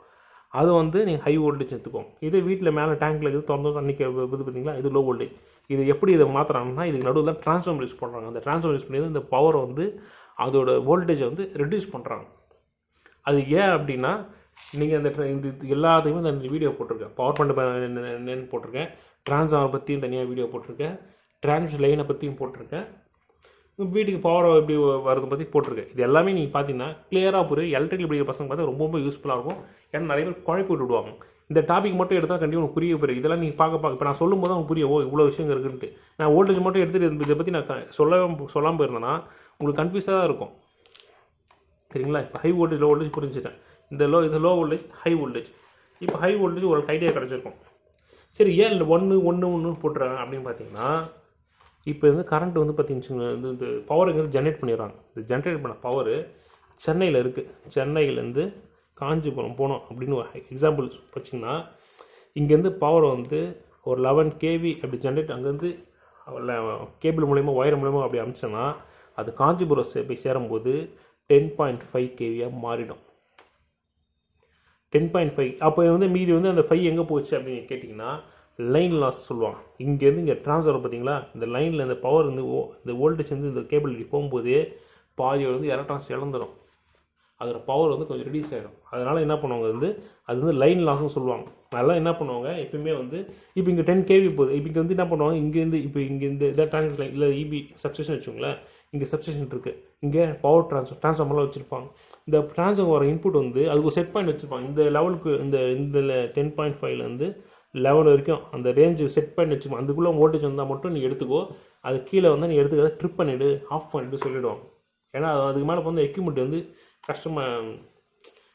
அது வந்து நீங்கள் ஹை வோல்டேஜ் எடுத்துக்கோம் இதே வீட்டில் மேலே டேங்க்கில் இது திறந்து தண்ணி இது பார்த்தீங்களா இது லோ வோல்டேஜ் இது எப்படி இதை மாற்றுறாங்கன்னா இதுக்கு நடுவில் ட்ரான்ஸ்ஃபார்மர் யூஸ் பண்ணுறாங்க அந்த ட்ரான்ஸ்ஃபார்மர் யூஸ் பண்ணி இந்த பவரை வந்து அதோட வோல்டேஜை வந்து ரெடியூஸ் பண்ணுறாங்க அது ஏன் அப்படின்னா நீங்கள் அந்த இந்த இது எல்லாத்தையுமே இந்த வீடியோ போட்டிருக்கேன் பவர் பாயிண்ட் என்னன்னு போட்டிருக்கேன் ட்ரான்ஸ்ஃபார்மர் பற்றியும் தனியாக வீடியோ போட்டிருக்கேன் டிரான்ஸ்மிஷன் லைனை பற்றியும் போட்டிருக்கேன். வீட்டுக்கு பவர் எப்படி வருது பற்றி போட்டிருக்கேன். இது எல்லாமே நீங்கள் பார்த்தீங்கன்னா கிளியராக புரியும் எலக்ட்ரிக்கல் படிக்கிற பசங்க பார்த்தா ரொம்ப ரொம்ப யூஸ்ஃபுல்லாக இருக்கும். ஏன்னா நிறைய பேர் குழப்பி விட்டு விடுவாங்க. இந்த டாபிக் மட்டும் எடுத்தால் கண்டிப்பாக உங்களுக்கு புரிய போயிருக்கு இதெல்லாம் நீங்கள் பார்க்க பார்க்க இப்போ நான் சொல்லும் போது புரிய ஓ இவ்வளோ விஷயங்கள் இருக்குன்ட்டு. நான் ஓல்டேஜ் மட்டும் எடுத்துகிட்டு இதை பற்றி நான் க- சொல்லவே சொல்லாமல் போயிருந்தேன்னா உங்களுக்கு கன்ஃபியூஸாக தான் இருக்கும். சரிங்களா? இப்போ ஹை வோல்டேஜ் லோ வோல்டேஜ் புரிஞ்சுட்டேன். இந்த லோ இது லோ வோல்டேஜ் ஹை வோல்டேஜ் இப்போ ஹை வோல்டேஜ் ஒரு ஐடியா கிடச்சிருக்கும். சரி ஏன் இல்லை ஒன்று ஒன்று ஒன்று போட்டுறாங்க அப்படின்னு பார்த்தீங்கன்னா இப்போ வந்து கரண்ட் வந்து பார்த்தீங்கன்னு இந்த இந்த ஜென்ரேட் பண்ணிடுறாங்க. இந்த ஜென்ரேட் பண்ண பவர் சென்னையில் இருக்குது சென்னையிலேருந்து காஞ்சிபுரம் போனோம் அப்படின்னு எக்ஸாம்பிள் வச்சிங்கன்னா இங்கேருந்து பவர் வந்து ஒரு லெவன் கேவி அப்படி ஜென்ரேட் அங்கேருந்து கேபிள் மூலயமா ஒயர் மூலயமா அப்படி அமிச்சோன்னா அது காஞ்சிபுரம் சே- போய் சேரும்போது டென் பாயிண்ட் ஃபைவ் கேவியாக மாறிடும். டென் பாயிண்ட் ஃபைவ் அப்போ வந்து மீதி வந்து அந்த ஃபைவ் எங்கே போச்சு அப்படின்னு கேட்டிங்கன்னா லைன் லாஸ் சொல்லுவாங்க. இங்கேருந்து இங்கே ட்ரான்ஸ்ஃபர் பார்த்தீங்களா இந்த லைனில் இந்த பவர் வந்து ஓ- இந்த வோல்டேஜ் வந்து இந்த கேபிள் போகும்போது பாதி வந்து எலக்ட்ரான்ஸ் இழந்துடும் அதோட பவர் வந்து கொஞ்சம் ரெடியூஸ் ஆகிடும் அதனால் என்ன பண்ணுவாங்க வந்து அது வந்து லைன் லாஸ்னு சொல்லுவாங்க. அதெல்லாம் என்ன பண்ணுவாங்க? எப்பயுமே வந்து இப்போ இங்கே டென் கேவி போகுது. இப்போ இங்கே வந்து என்ன பண்ணுவாங்க? இங்கேருந்து இப்போ இங்கேருந்து இதாக இதை ட்ரான்ஸ் லைன் இல்லை இபி சப்ஸ்டேஷன் வச்சுங்களேன் இங்கே சப்ஸ்டேஷன் இருக்குது இங்கே பவர் ட்ரான்ஸ் ட்ரான்ஸ்ஃபார்மர்லாம் வச்சுருப்பாங்க. இந்த ட்ரான்ஸ்ஃபார்மர் வர இன்புட் வந்து அதுக்கு ஒரு செட் பாயிண்ட் வச்சுருப்பாங்க. இந்த லெவலுக்கு இந்த இந்த டென் பாயிண்ட் ஃபைவ்லேருந்து லெவன் வரைக்கும் அந்த ரேஞ்சு செட் பண்ணி வச்சுக்கோ. அதுக்குள்ளே ஓட்டேஜ் வந்தால் மட்டும் நீ எடுத்துக்கோ. அது கீழே வந்து நீ எடுத்துக்காத ட்ரிப் பண்ணிவிடு ஆஃப் பண்ணிவிட்டு சொல்லிவிடுவாங்க ஏன்னா அது அதுக்கு மேலே வந்து எக்யூப்மெண்ட் வந்து கஷ்டமாக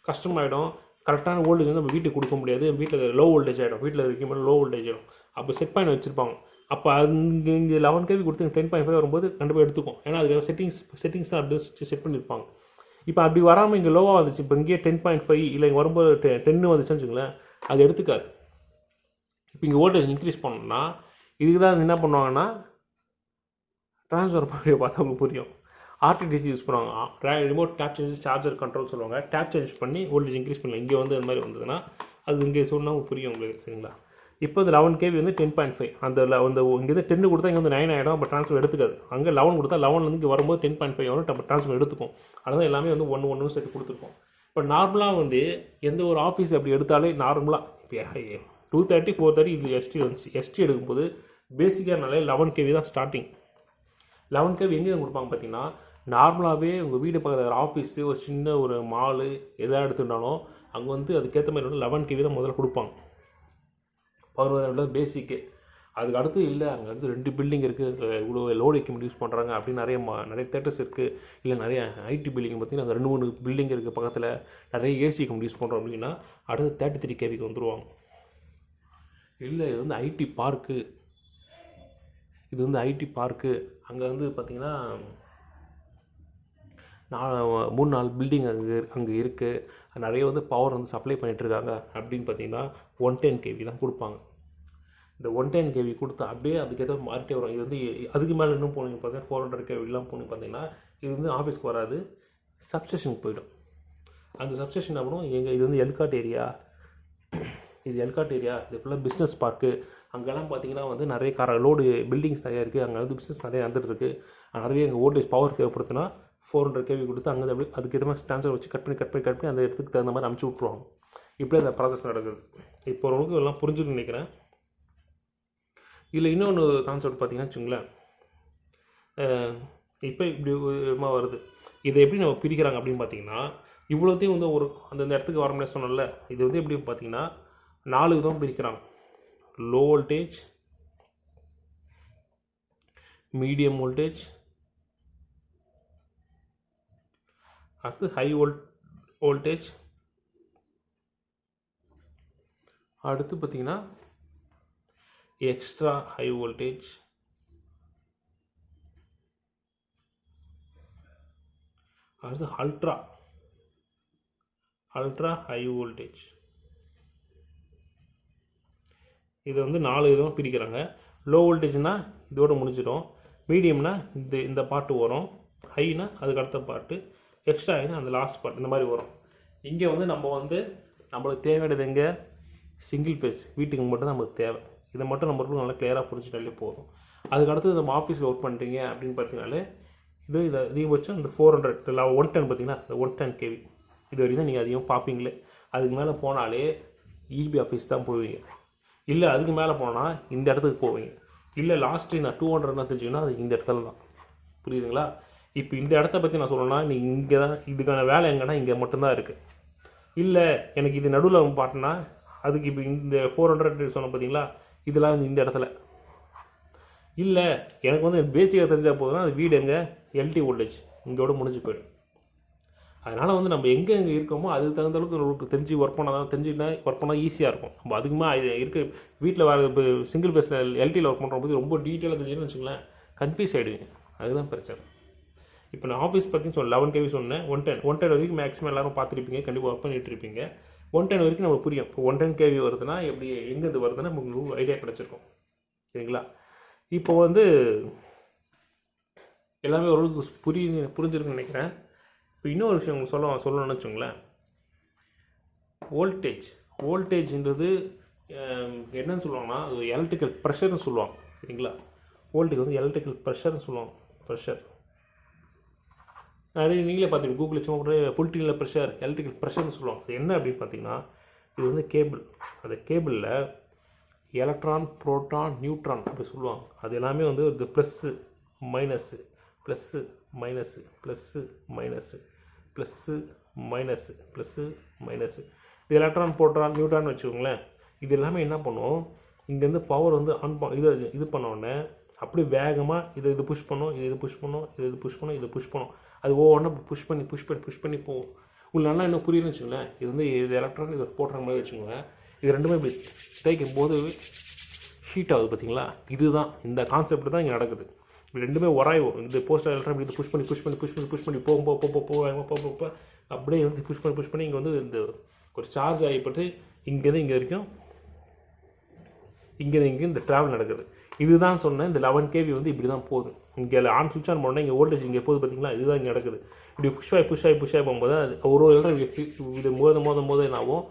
கஷ்டமாயிடும் கரெக்டான வோல்டேஜ் வந்து நம்ம வீட்டுக்கு கொடுக்க முடியாது. வீட்டில் லோ வோல்டேஜ் ஆகிடும் வீட்டில் இருக்க லோ வோல்டேஜ் ஆகிடும் அப்போ செட் பண்ணி வச்சுருப்பாங்க. அப்போ அங்கே இங்கே லெவன் கேவி கொடுத்து டென் பாயிண்ட் ஃபைவ் வரும்போது கண்டிப்பாக எடுத்துக்கும் ஏன்னா அதுக்கு செட்டிங்ஸ் செட்டிங்ஸ் தான் அப்படி செட் பண்ணியிருப்பாங்க. இப்போ அப்படி வராமல் இங்கே லோவாக வந்துச்சு. இப்போ இங்கேயே டென் பாயிண்ட் ஃபைவ் இல்லை இங்கே வரும்போது டெ டென்னு வந்துச்சுன்னு வச்சுங்களேன் அது எடுத்துக்காது. இப்போ இங்கே வோல்டேஜ் இன்க்ரீஸ் பண்ணோம்னா இதுக்கு தான் என்ன பண்ணுவாங்கன்னா ட்ரான்ஸ்ஃபர் பண்ணி பார்த்தா உங்களுக்கு புரியும். ஆர்டிடிசி யூஸ் பண்ணுவாங்க. Remote tap change charger control சொல்லுவாங்க. டேப் சேஞ்ச் பண்ணி வோல்டேஜ் இன்க்ரீஸ் பண்ணலாம். இங்கே வந்து அந்த மாதிரி வந்ததுன்னா அது இங்கே சொன்னால் புரியும் உங்களுக்கு சரிங்களா? இப்போ இந்த லெவன் கேவி வந்து டென் பாயிண்ட் ஃபைவ் அந்த le- அந்த இங்கேருந்து டென்னு கொடுத்தா இங்கே வந்து நைன் ஆகிடும் அப்போ ட்ரான்ஸ்ஃபர் எடுத்துக்காது. அங்கே லெவன் கொடுத்தா லெவன்லேருந்து இங்கே வரும்போது டென் பாயிண்ட் ஃபைவ் வரும். நம்ம ட்ரான்ஸ்ஃபர் எடுத்துக்கும் அதனால் எல்லாமே வந்து ஒன்று ஒன்று சேர்த்து கொடுத்துருக்கோம் இப்போ நார்மலாக வந்து எந்த ஒரு ஆஃபீஸ் அப்படி எடுத்தாலே நார்மலாக இப்போ டூ தேர்ட்டி ஃபோர் தேர்ட்டி இது எஸ்டி வந்துச்சு. எஸ்டி எடுக்கும்போது பேசிக்காக லெவன் கேவி தான் ஸ்டார்டிங் லெவன் கேவி எங்கே கொடுப்பாங்க பார்த்தீங்கன்னா நார்மலாகவே உங்கள் வீடு பக்கத்தில் ஆஃபீஸு ஒரு சின்ன ஒரு மாலு எதாக எடுத்துட்டாலும் அங்கே வந்து அதுக்கேற்ற மாதிரி வந்து லெவன் கேவி தான் முதல்ல கொடுப்பாங்க. பவர் பேசிக்கு அதுக்கு அடுத்து இல்லை அங்கே அடுத்து ரெண்டு பில்டிங் இருக்குது இவ்வளோ லோடு எக்யூப்மெண்ட் யூஸ் பண்ணுறாங்க அப்படின்னு நிறைய மா நிறைய தேட்டர்ஸ் இருக்குது இல்லை நிறைய ஐடி பில்டிங் பார்த்தீங்கன்னா அங்கே ரெண்டு மூணு பில்டிங் இருக்குது பக்கத்தில். நிறைய ஏசி எக்யூப்மெண்ட் யூஸ் பண்ணுறோம் அப்படின்னா அடுத்து தேர்ட்டி த்ரீ கேவிக்கு வந்துடுவாங்க இல்லை இது வந்து ஐடி பார்க்கு. இது வந்து ஐடி பார்க்கு. அங்கே வந்து பார்த்திங்கன்னா நான் மூணு நாலு பில்டிங் அங்கே அங்கே இருக்குது நிறைய வந்து பவர் வந்து சப்ளை பண்ணிகிட்ருக்காங்க அப்படின்னு பார்த்தீங்கன்னா ஒன் டென் கேவி தான் கொடுப்பாங்க. இந்த ஒன் டென் கேவி கொடுத்து அப்படியே அதுக்கேற்ற மாறிட்டே வரும். இது வந்து அதுக்கு மேலே இன்னும் போனீங்க பார்த்தீங்கன்னா ஃபோர் ஹண்ட்ரட் கேவிலாம் போனீங்க பார்த்தீங்கன்னா இது வந்து ஆஃபீஸ்க்கு வராது. சப்ஸ்டேஷனுக்கு போயிடும். அந்த சப்ஸ்டேஷன் பண்ணுவோம் எங்கள் இது வந்து எல்காட் ஏரியா இது எல்காட் ஏரியா இது ஃபுல்லாக பிஸ்னஸ் பார்க்கு அங்கெல்லாம் பார்த்தீங்கன்னா வந்து நிறைய கார லோடு பில்டிங்ஸ் நிறையா இருக்குது அங்கே வந்து பிஸ்னஸ் நிறைய நடந்துட்டு இருக்கு. நிறைய எங்கள் ஓல்டேஜ் பவர் தேவைப்படுத்துனா ஃபோர் ஹண்ட்ரட் கேவி கொடுத்து அங்கே அப்படி அதுக்கு ஏற்ற மாதிரி ஸ்டான்சர் வச்சு கட் பண்ணி கட் பண்ணி கட் பண்ணி அந்த இடத்துக்கு தகுந்த மாதிரி அமுச்சு விட்ருவாங்க இப்படி அந்த ப்ராசஸ் நடக்குது. இப்போ ஓரளவுக்கு எல்லாம் புரிஞ்சுன்னு நினைக்கிறேன். இதில் இன்னொன்று கான்செப்ட் பார்த்தீங்கன்னா வச்சுங்களேன் இப்போ இப்படி விதமாக வருது. இதை எப்படி நம்ம பிரிக்கிறாங்க அப்படின்னு பார்த்தீங்கன்னா இவ்வளோத்தையும் வந்து ஒரு அந்தந்த இடத்துக்கு வர முடியாது சொன்னல இது வந்து எப்படி பார்த்தீங்கன்னா நாலு விதம் பிரிக்கிறாங்க. லோ வோல்டேஜ் மீடியம் வோல்டேஜ் அடுத்து ஹை வோல்ட் வோல்டேஜ் அடுத்து பார்த்தீங்கன்னா எக்ஸ்ட்ரா ஹை வோல்டேஜ் அடுத்து அல்ட்ரா அல்ட்ரா ஹை வோல்டேஜ் இது வந்து நாலு விதமாக பிரிக்கிறாங்க. லோ வோல்டேஜ்னால் இதோட முடிஞ்சிடும். மீடியம்னா இந்த இந்த பாட்டு வரும். ஹைனா அதுக்கு அடுத்த பாட்டு எக்ஸ்ட்ரா ஹைனா அந்த லாஸ்ட் பாட்டு இந்த மாதிரி வரும். இங்கே வந்து நம்ம வந்து நம்மளுக்கு தேவையானது எங்கே? சிங்கிள் ஃபேஸ் வீட்டுக்கு மட்டும் நமக்கு தேவை. இதை மட்டும் நம்ம நல்லா கிளியராக புரிஞ்சுட்டாலே போதும். அதுக்கு அடுத்தது நம்ம ஆஃபீஸில் ஒர்க் பண்ணுறீங்க அப்படின்னு பார்த்தீங்கனாலே இது இதை அதிகபட்சம் இந்த ஃபோர் ஹண்ட்ரட் இல்லை ஒன் டென் பார்த்தீங்கன்னா இந்த ஒன் டென் கேவி இது வரைக்கும் தான் நீங்கள் அதிகம் பார்ப்பீங்களே. அதுக்கு மேலே போனாலே இபி ஆஃபீஸ் தான் போவீங்க. இல்லை அதுக்கு மேலே போனால் இந்த இடத்துக்கு போவீங்க. இல்லை லாஸ்ட்டு நான் டூ ஹண்ட்ரட் தான் தெரிஞ்சுக்கணும் அது இந்த இடத்துல தான். புரியுதுங்களா? இப்போ இந்த இடத்த பற்றி நான் சொல்லணும்னா நீ இங்கே தான் இதுக்கான வேலை எங்கன்னா இங்கே மட்டும்தான் இருக்குது இல்லை எனக்கு இது நடுவில் பார்த்தோன்னா அதுக்கு இப்போ இந்த ஃபோர் ஹண்ட்ரட் சொன்னோம் பார்த்தீங்களா இதெல்லாம் வந்து இந்த இடத்துல. இல்லை எனக்கு வந்து பேசிக்காக தெரிஞ்சால் போதும்னா அது வீடு எங்கே? எல்டி வோல்டேஜ் இங்கோட முடிஞ்சு போயிடும். அதனால் வந்து நம்ம எங்கே எங்கே இருக்கோமோ அதுக்கு தகுந்த அளவுக்கு தெரிஞ்சு ஒர்க் பண்ணால் தான் தெரிஞ்சுன்னா ஒர்க் பண்ணால் ஈஸியாக இருக்கும். நம்ம அதுக்குமா இது இருக்க. வீட்டில் வர இப்போ சிங்கிள் பேஸில் எல்டியில் ஒர்க் பண்ணுற போது ரொம்ப டீட்டெயிலாக தெரிஞ்சுன்னு வச்சுங்களேன் கன்ஃபியூஸ் ஆகிடுவீங்க அதுதான் பிரச்சனை. இப்போ நான் ஆஃபீஸ் பற்றி சொல்ல லெவன் கேவி சொன்னேன் ஒன் டென் ஒன் டென் வரைக்கும் மேக்ஸிமம் எல்லாரும் பார்த்துருப்பீங்க கண்டிப்பாக ஒர்க் பண்ணிட்டு இருப்பீங்க. ஒன் டென் வரைக்கும் நமக்கு புரியும். இப்போ ஒன் டென் கேவி வருதுன்னா எப்படி எங்கேருந்து வருதுன்னா நமக்கு ஐடியா கிடச்சிருக்கும். சரிங்களா? இப்போ வந்து எல்லாமே ஓரளவுக்கு புரிய புரிஞ்சிருக்குன்னு நினைக்கிறேன். இப்போ இன்னொரு விஷயம் உங்களுக்கு சொல்ல சொல்லணும்னு வச்சுங்களேன் வோல்டேஜ் வோல்டேஜ்ன்றது என்னன்னு சொல்லுவாங்கன்னா அது எலக்ட்ரிக்கல் ப்ரெஷர்னு சொல்லுவாங்க. சரிங்களா? வோல்டேஜ் வந்து எலக்ட்ரிக்கல் ப்ரெஷர்னு சொல்லுவாங்க. ப்ரெஷர் நிறைய நீங்களே பார்த்துங்க கூகுளில் சும்மா போட்டு புல்டினில் ப்ரெஷர் எலக்ட்ரிக்கல் ப்ரெஷர்னு சொல்லுவாங்க. அது என்ன அப்படின்னு பார்த்தீங்கன்னா இது வந்து கேபிள் அந்த கேபிளில் எலக்ட்ரான் ப்ரோட்டான் நியூட்ரான் அப்படி சொல்லுவாங்க. அது எல்லாமே வந்து ஒரு plus minus plus minus plus minus plus minus plus minus. இது எலக்ட்ரான் போட்டான் நியூட்ரான் வச்சுக்கோங்களேன். இது எல்லாமே என்ன பண்ணும்? இங்கேருந்து பவர் வந்து ஆன் பண்ண இது இது பண்ணோடனே அப்படி அப்படியே வேகமாக இதை இது புஷ் பண்ணும் இது இது புஷ் பண்ணும் இது இது புஷ் பண்ணும் இது புஷ் பண்ணும். அது ஒவ்வொன்றும் புஷ் பண்ணி புஷ் பண்ணி புஷ் பண்ணி போகும். உங்களுக்கு நல்லா என்ன புரியுதுன்னு வச்சுங்களேன் இது வந்து இது எலக்ட்ரான் இது போடுற மாதிரி வச்சுக்கோங்க. இது ரெண்டுமே இப்படி தேய்க்கும் போது ஹீட் ஆகுது பார்த்தீங்களா? இதுதான். இந்த கான்செப்ட் தான் இங்கே நடக்குது. ரெண்டுமே உராயும் இந்த போஸ்டர் எலக்ட்ரான் இது புஷ் பண்ணி புஷ் பண்ணி புஷ் பண்ணி புஷ் பண்ணி போகும் போ போ போவாங்க போ போ அப்படியே வந்து புஷ் பண்ணி புஷ் பண்ணி இங்கே வந்து இந்த ஒரு சார்ஜ் ஆகிப்பட்டு இங்கேருந்து இங்கே வரைக்கும் இங்கேருந்து இங்கே இந்த ட்ராவல் நடக்குது. இதுதான் சொன்னேன் இந்த லெவன் கேவி வந்து இப்படி தான் போகுது. இங்கே ஆன் சுவிட்ச் ஆன் பண்ணால் இங்கே வோல்டேஜ் இங்கே போகுது பார்த்தீங்களா இதுதான் இங்கே நடக்குது. இப்படி புஷ் ஆகி புஷ் ஆகி புஷ் ஆகி போகும்போது அது ஒரு ஒரு இடம் இது மோத மோத மோத என்ன ஆகும்?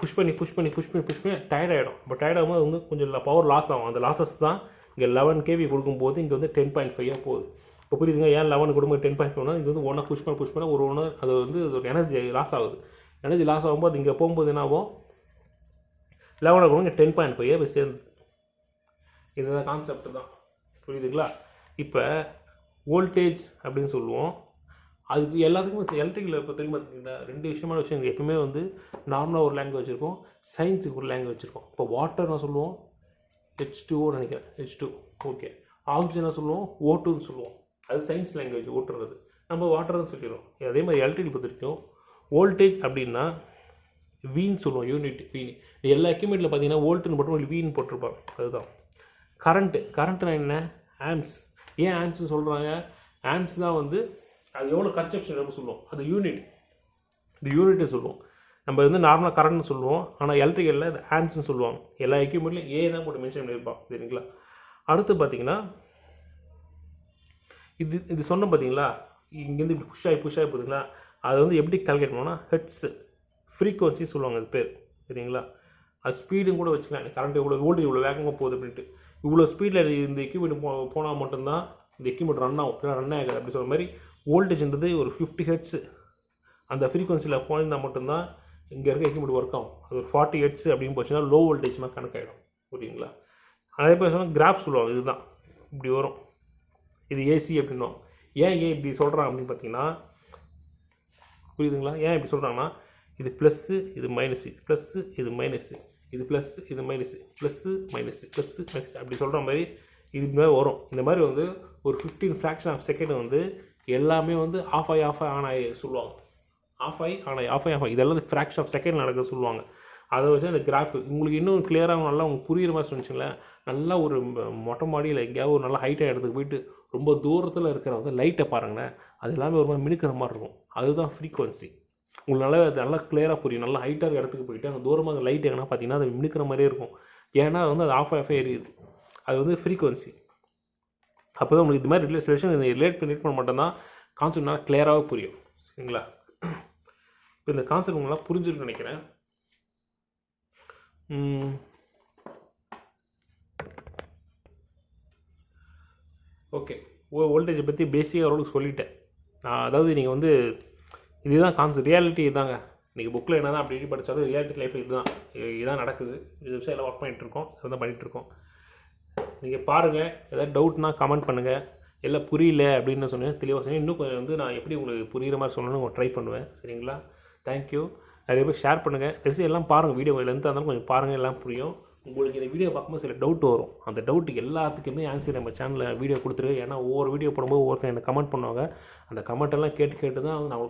புஷ் பண்ணி புஷ் பண்ணி புஷ் பண்ணி புஷ் பண்ணி டயர்ட் ஆகிடும் இப்போ டயர்ட் ஆகும்போது வந்து கொஞ்சம் பவர் லாஸ் ஆகும். அந்த லாஸஸ் தான் இங்கே லெவன் கேவி கொடுக்கும்போது இங்கே வந்து டென் பாயிண்ட் ஃபைவாக போகுது. இப்போ புரியுதுங்க? ஏன் லெவன் கொடுக்கும்போது டென் பாயிண்ட் ஃபைவ்னா இங்கே வந்து ஒன்றா புஷ் பண்ண புஷ் பண்ண ஒரு ஒன்று அது வந்து ஒரு எனர்ஜி லாஸ் ஆகுது. எனர்ஜி லாஸ் ஆகும்போது இங்கே போகும்போது என்ன ஆகும்? லெவனை கொடுங்க டென் பாயிண்ட் ஃபைவ் போய் சேர்ந்து இதுதான் கான்செப்ட் தான். புரியுதுங்களா? இப்போ வோல்டேஜ் அப்படின்னு சொல்லுவோம். அதுக்கு எல்லாத்துக்குமே எலக்ட்ரிக்கில் இப்போ தெரியுமா பார்த்தீங்கன்னா ரெண்டு விஷயமான விஷயம் எப்பவுமே வந்து நார்மலாக ஒரு லாங்குவேஜ் இருக்கும். சயின்ஸுக்கு ஒரு லாங்குவேஜ் இருக்கும். இப்போ வாட்டர் நான் சொல்லுவோம். ஹெச் டூன்னு நினைக்கிறேன். ஹெச் டூ ஓகே ஆக்சிஜனை சொல்லுவோம் ஓட்டுன்னு சொல்லுவோம். அது சயின்ஸ் லாங்குவேஜ் ஓட்டுறது. நம்ம வாட்டர்னு சொல்லிடுவோம் அதே மாதிரி எலக்ட்ரிக் பொறுத்த வோல்டேஜ் அப்படின்னா வீன்னு சொல்லுவோம் யூனிட் வீன் எல்லா எக்யூப்மெண்ட்டில் பார்த்தீங்கன்னா வோல்ட்டுன்னு போட்டு வீன் போட்டிருப்பாங்க. அதுதான். கரண்ட்டு கரண்ட்டுனா என்ன? ஆம்ஸ் ஏன் ஆம்ஸ்னு சொல்கிறாங்க ஆம்ஸ் தான் வந்து அது எவ்வளோ கன்செப்ஷன் எப்படி சொல்லுவோம். அது யூனிட் இந்த யூனிட்டை சொல்லுவோம். நம்ம வந்து நார்மலாக கரண்ட்னு சொல்லுவோம். ஆனால் எலக்ட்ரிக்கலில் இது ஹேண்ட்ஸ்னு சொல்லுவாங்க. எல்லா எக்யூப்மெண்ட்லையும் ஏ தான் போட்டு மென்ஷன் பண்ணியிருப்பான். சரிங்களா? அடுத்து பார்த்தீங்கன்னா இது இது சொன்ன பார்த்தீங்களா? இங்கேருந்து இப்படி புஷ் ஆகி புஷ் ஆகி போதுங்களா அதை வந்து எப்படி கால்குலேட் பண்ணோம்னா ஹெட்ஸு ஃப்ரீக்குவன்சி சொல்லுவாங்க அது பேர். சரிங்களா? அது ஸ்பீடும் கூட வச்சுக்கலாம். கரண்ட் இவ்வளோ வோல்டேஜ் இவ்வளோ வேகமாக போகுது அப்படின்ட்டு. இவ்வளோ ஸ்பீடில் இந்த எக்யூப்மெண்ட் போ போனால் மட்டும்தான் இந்த எக்யூப்மெண்ட் ரன் ஆகும். இல்லை ரன் ஆகாது. அப்படி சொல்கிற மாதிரி வோல்டேஜ்ன்றது ஒரு ஃபிஃப்டி ஹெட்ஸு அந்த ஃப்ரீக்குவன்சியில் போயிருந்தால் மட்டும்தான் இங்கே இருக்க எக்யூப்மெண்ட் ஒர்க் ஆகும். அது ஒரு ஃபார்ட்டி ஹெட்ஸ் அப்படின்னு போச்சுன்னா லோ வோல்டேஜ் மாதிரி கணக்காயிடும். புரியுங்களா? அதே பேர் சொன்னால் கிராஃப் சொல்லுவாங்க இதுதான். இப்படி வரும். இது ஏசி அப்படின்னும் ஏன் ஏன் இப்படி சொல்கிறாங்க அப்படின்னு பார்த்தீங்கன்னா புரியுதுங்களா? ஏன் இப்படி சொல்கிறாங்கன்னா இது ப்ளஸ்ஸு இது மைனஸு ப்ளஸ்ஸு இது மைனஸு இது ப்ளஸ் இது minus plus minus plus minus அப்படி சொல்கிற மாதிரி இது மாதிரி வரும். இந்த மாதிரி வந்து ஒரு ஃபிஃப்டீன் ஃப்ராக்ஷன் ஆஃப் செகண்ட் வந்து எல்லாமே வந்து ஆஃப் ஆகி ஆஃப் ஆகி ஆன் ஆகி சொல்லுவாங்க. ஆஃப் ஆகி ஆனால் ஆஃப் ஆகி ஆஃப் ஆகி இதெல்லாம் ஃப்ராக்ஷன் ஆஃப் செகண்ட் நடக்க சொல்லுவாங்க. அதை வச்சு அந்த கிராஃப் உங்களுக்கு இன்னும் கிளியராக நல்லா உங்களுக்கு புரியுற மாதிரி சொன்னிச்சுங்களேன் நல்லா ஒரு மொட்டை மாடியில் எங்கேயாவது ஒரு நல்ல ஹைட்டாக இடத்துக்கு போயிட்டு ரொம்ப தூரத்தில் இருக்கிற வந்து லைட்டை பாருங்களேன். அது எல்லாமே ஒரு மாதிரி மினுக்கிற மாதிரி இருக்கும். அதுதான் ஃப்ரீக்குவன்சி உங்களுக்கு நல்லா அது நல்லா கிளியராக புரியும். நல்லா ஹைட்டாக இருக்க இடத்துக்கு போயிட்டு அங்கே தூரமாக லைட் எங்கன்னா பார்த்தீங்கன்னா அது மினுக்கிற மாதிரியே இருக்கும். ஏன்னா அது வந்து அது ஆஃப் ஆஃப் எரியுது அது வந்து ஃப்ரீக்குவன்சி அப்போ தான் உங்களுக்கு இது மாதிரி ரிலேட் செலெக்ஷன் ரிலேட் பண்ணி ரிலேட் பண்ண மட்டும்தான் கான்செப்ட் நல்லா கிளியராகவே புரியும். சரிங்களா? இப்போ இந்த கான்செப்ட் உங்களால் புரிஞ்சிருக்குன்னு நினைக்கிறேன். ஓகே. ஓ வோல்டேஜை பற்றி பேசிக்காக ஓரளவுக்கு சொல்லிட்டேன். அதாவது நீங்கள் வந்து இதுதான் கான்செப்ட் ரியாலிட்டி இதுதாங்க நீங்கள் புக்கில் என்ன தான் அப்படி இப்படி படித்தாலும் ரியாலிட்டி லைஃப் இதுதான் இதுதான் நடக்குது. இது விஷயம் எல்லாம் ஒர்க் பண்ணிகிட்ருக்கோம் இது தான் பண்ணிகிட்ருக்கோம் நீங்கள் பாருங்கள் ஏதாவது டவுட்னா கமெண்ட் பண்ணுங்கள் எல்லாம் புரியல அப்படின்னு சொன்னேன் தெளிவாக சொன்னேன் இன்னும் கொஞ்சம் வந்து நான் எப்படி உங்களுக்கு புரிகிற மாதிரி சொல்லணும்னு ட்ரை பண்ணுவேன். சரிங்களா? தேங்க்யூ நிறைய பேர் ஷேர் பண்ணுங்கள் தயவுசெய்து எல்லாம் பாருங்கள் வீடியோ லென்த்தாக இருந்தாலும் கொஞ்சம் பாருங்கள் எல்லாம் புரியும். உங்களுக்கு இந்த வீடியோ பார்க்கும்போது சில டவுட் வரும். அந்த டவுட்டு எல்லாத்துக்குமே ஆன்சர் நம்ம சேனலில் வீடியோ கொடுத்துரு ஏன்னா ஒவ்வொரு வீடியோ போடும்போது ஒவ்வொருத்தர் எனக்கு கமெண்ட் பண்ணுவாங்க. அந்த கமெண்ட் எல்லாம் கேட்டு கேட்டு தான் நான்